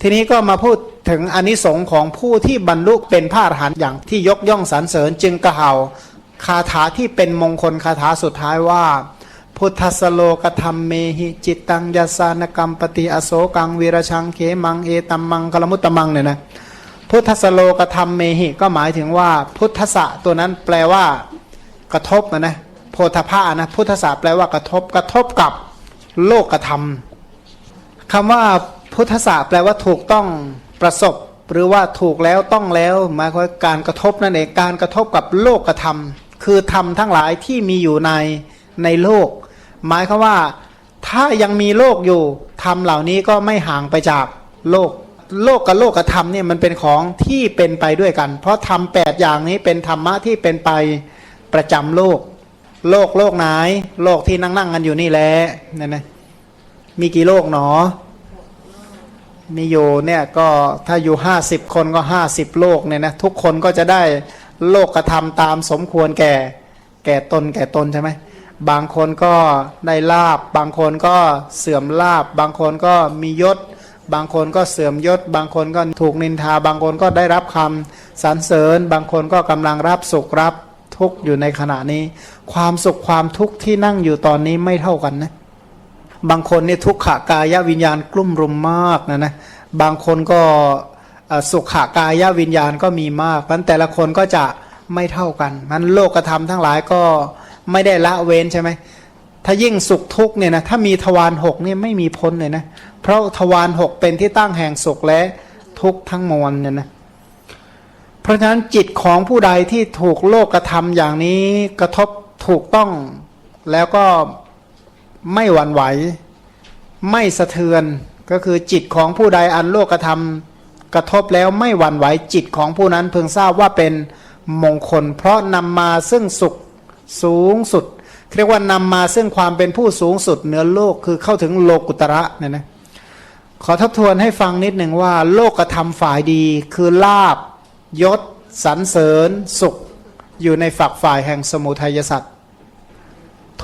ทีนี้ก็มาพูดถึงอนิสงค์ของผู้ที่บรรลุเป็นพระอรหันต์อย่างที่ยกย่องสรรเสริญจึงกระเห่าคาถาที่เป็นมงคลคาถาสุดท้ายว่า พุทธสโลกธรรมเมหิ จิตตังยสานกรรมปฏิอโศกังวีรชังเขมังเอตัมมังกลมุตตมังเนี่ยนะพุทธสโลกธรรมเมหิก็หมายถึงว่า พุทธะตัวนั้นแปลว่ากระทบนะนะโพธพานะ พุทธะแปลว่ากระทบกระทบกับโลกธรรมคำว่า พุทธศาสตร์แปลว่าถูกต้องประสบ หรือว่าถูกแล้วต้องแล้วหมายความการกระทบนั่นเองการกระทบกับโลกธรรม คือธรรมทั้งหลายที่มีอยู่ในในโลก หมายความว่า ถ้ายังมีโลกอยู่ธรรมเหล่านี้ก็ไม่ห่างไปจากโลก โลกกับโลกธรรมเนี่ยมันเป็นของที่เป็นไปด้วยกัน เพราะธรรมแปดอย่างนี้เป็นธรรมะที่เป็นไปประจำโลก โลกโลกไหน โลกที่นั่งนั่งกันอยู่นี่แหละนี่ยนะมีกี่โลกหนอ มีอยู่เนี่ยก็ถ้าอยู่ห้าสิบคนก็ห้าสิบโลกเนี่ยนะทุกคนก็จะได้โลกกระทำตามสมควรแก่ แก่ตนแก่ตนใช่ไหมบางคนก็ได้ลาบบางคนก็เสื่อมลาบบางคนก็มียศ บางคนก็เสื่อมยศ บางคนก็ถูกนินทา บางคนก็ได้รับคำสรรเสริญ บางคนก็กำลังรับสุขรับทุกข์อยู่ในขณะนี้ ความสุขความทุกข์ที่นั่งอยู่ตอนนี้ไม่เท่ากันนะ บางคนนี่ทุกขากายวิญญาณกลุ่มรุมมากนะนะบางคนก็สุขากายวิญญาณก็มีมากเพราะฉะนั้นแต่ละคนก็จะไม่เท่ากันมันโลกธรรมทั้งหลายก็ไม่ได้ละเว้นใช่ไหมถ้ายิ่งสุขทุกเนี่ยนะถ้ามีทวารหกเนี่ยไม่มีพ้นเลยนะ เพราะทวารหกเป็นที่ตั้งแห่งสุขและทุกข์ทั้งมวลเนี่ยนะเพราะฉะนั้นจิตของผู้ใดที่ถูกโลกกระทำอย่างนี้กระทบถูกต้องแล้วก็ ไม่หวั่นไหว ไม่สะเทือน ก็คือจิตของผู้ใดอันโลกธรรมกระทบแล้วไม่หวั่นไหวจิตของผู้นั้นเพึงทราบว่าเป็นมงคล เพราะนำมาซึ่งสุขสูงสุดเรียกว่านำมาซึ่งความเป็นผู้สูงสุดเหนือโลกคือเข้าถึงโลกุตระเนี่ยนะขอทบทวนให้ฟังนิดหนึ่งว่า โลกธรรมฝ่ายดี คือลาบยศสรรเสริญ สุข อยู่ในฝักฝ่ายแห่งสมุทัยสัตว์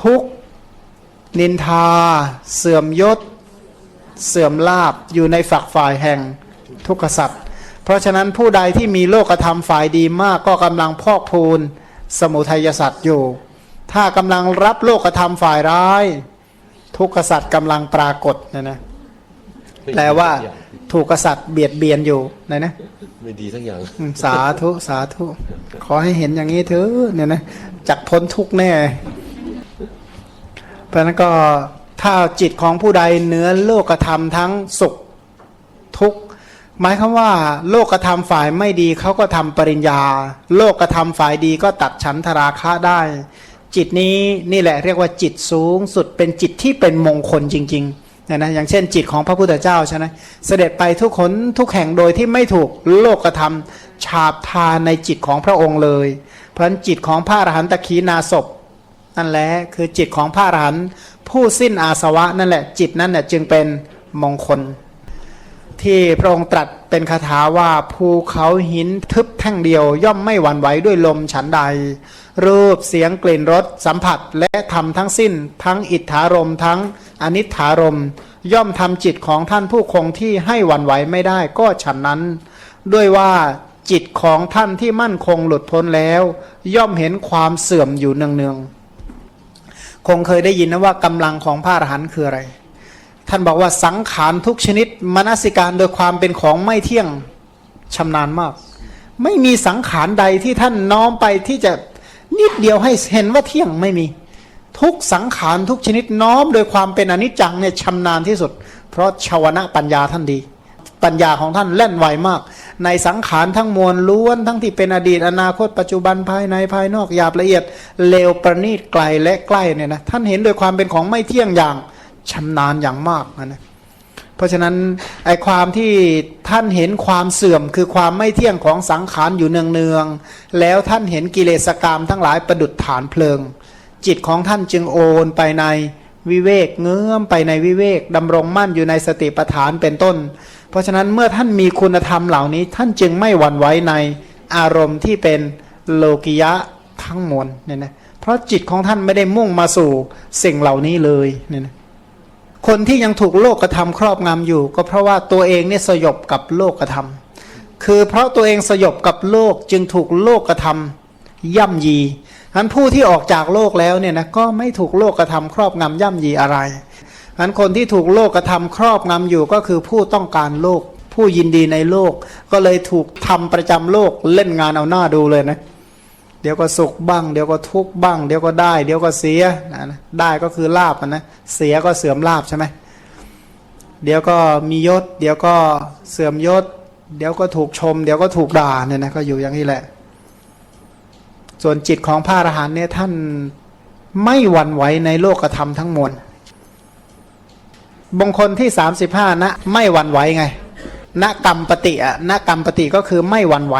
ทุกข นินทา เสื่อมยศ เสื่อมลาบอยู่ในฝักฝ่ายแห่งทุกขสัตว์เพราะฉะนั้นผู้ใดที่มีโลกธรรมฝ่ายดีมากก็กำลังพอกพูนสมุทัยสัตว์อยู่ ถ้ากำลังรับโลกธรรมฝ่ายร้าย ทุกขสัตว์กำลังปรากฏนะนะแปลว่าถูกกษัตริย์เบียดเบียนอยู่นะนะไม่ดีสักอย่างอืมสาธุสาธุ ขอให้เห็นอย่างนี้เถอะเนี่ยนะจักพ้นทุกข์แน่เพ ราะนั้นก็ถ้าจิตของผู้ใดเนื้อโลกธรรมทั้งสุขทุกข์หมายคำว่า โลกธรรมฝ่ายไม่ดีเขาก็ทำปริญญา โลกธรรมฝ่ายดีก็ตัดฉันทราคะได้ จิตนี้นี่แหละเรียกว่าจิตสูงสุดเป็นจิตที่เป็นมงคลจริงๆนะนะอย่างเช่นจิตของพระพุทธเจ้าใช่ไหมเสด็จไปทุกคนทุกแห่งโดยที่ไม่ถูกโลกธรรมฉาบทาในจิตของพระองค์เลย เพราะะนั้นจิตของพระอรหันตขีนาศพ นั่นแหละคือจิตของพระอรหันต์ผู้สิ้นอาสวะนั่นแหละจิตนั่นแหละจึงเป็นมงคล ที่พระองค์ตรัสเป็นคาถาว่าภูเขาหินทึบแท่งเดียว ย่อมไม่หวั่นไหวด้วยลมฉันใด รูปเสียงกลิ่นรสสัมผัสและทำทั้งสิ้น ทั้งอิทธารมทั้งอนิถารม ย่อมทำจิตของท่านผู้คงที่ให้หวั่นไหวไม่ได้ก็ฉันนั้น ด้วยว่าจิตของท่านที่มั่นคงหลุดพ้นแล้ว ย่อมเห็นความเสื่อมอยู่เนืองๆ คงเคยได้ยินนะว่ากำลังของพระอรหันต์คืออะไร ท่านบอกว่าสังขารทุกชนิดมนสิการโดยความเป็นของไม่เที่ยงชำนาญมาก ไม่มีสังขารใดที่ท่านน้อมไปที่จะนิดเดียวให้เห็นว่าเที่ยงไม่มี ทุกสังขารทุกชนิดน้อมโดยความเป็นอนิจจังเนี่ยชำนาญที่สุด เพราะชาวนะปัญญาท่านดี ปัญญาของท่านแล่นไวมาก ในสังขารทั้งมวลล้วนทั้งที่เป็นอดีตอนาคตปัจจุบันภายในภายนอกหยาบละเอียดเลวประณีตไกลและใกล้เนี่ยนะท่านเห็นโดยความเป็นของไม่เที่ยงอย่างชำนาญอย่างมากนะนะเพราะฉะนั้นไอความที่ท่านเห็นความเสื่อมคือความไม่เที่ยงของสังขารอยู่เนืองๆแล้วท่านเห็นกิเลสกรรมทั้งหลายประดุดฐานเพลิง จิตของท่านจึงโอนไปในวิเวกเงื้อมไปในวิเวกดำรงมั่นอยู่ในสติปัฏฐานเป็นต้น เพราะฉะนั้นเมื่อท่านมีคุณธรรมเหล่านี้ ท่านจึงไม่หวั่นไหวในอารมณ์ที่เป็นโลกิยะทั้งมวลเนี่ยนะเพราะจิตของท่านไม่ได้มุ่งมาสู่สิ่งเหล่านี้เลยเนี่ยนะคนที่ยังถูกโลกกระทำครอบงำอยู่ ก็เพราะว่าตัวเองเนี่ยสยบกับโลกกระทำคือเพราะตัวเองสยบกับโลกจึงถูกโลกกระทำย่ำยีฉะนั้นผู้ที่ออกจากโลกแล้วเนี่ยนะก็ไม่ถูกโลกกระทำครอบงำย่ำยีอะไร ฉะนั้นคนที่ถูกโลกกระทำครอบงำอยู่ก็คือผู้ต้องการโลก ผู้ยินดีในโลก ก็เลยถูกทำประจำโลกเล่นงานเอาหน้าดูเลยนะ เดี๋ยวก็สุขบ้าง เดี๋ยวก็ทุกข์บ้าง เดี๋ยวก็ได้ เดี๋ยวก็เสียนะได้ก็คือลาบนะเสียก็เสื่อมลาบใช่ไหมเดี๋ยวก็มียศ เดี๋ยวก็เสื่อมยศ เดี๋ยวก็ถูกชม เดี๋ยวก็ถูกด่าเนี่ยนะก็อยู่อย่างนี้แหละ ส่วนจิตของพระอรหันต์เนี่ยท่านไม่หวั่นไหวในโลกธรรมทั้งมวล บางคนที่สามสิบห้านะไม่หวั่นไหวไงณกรรมปฏิอะณกรรมปฏิก็คือไม่หวั่นไหว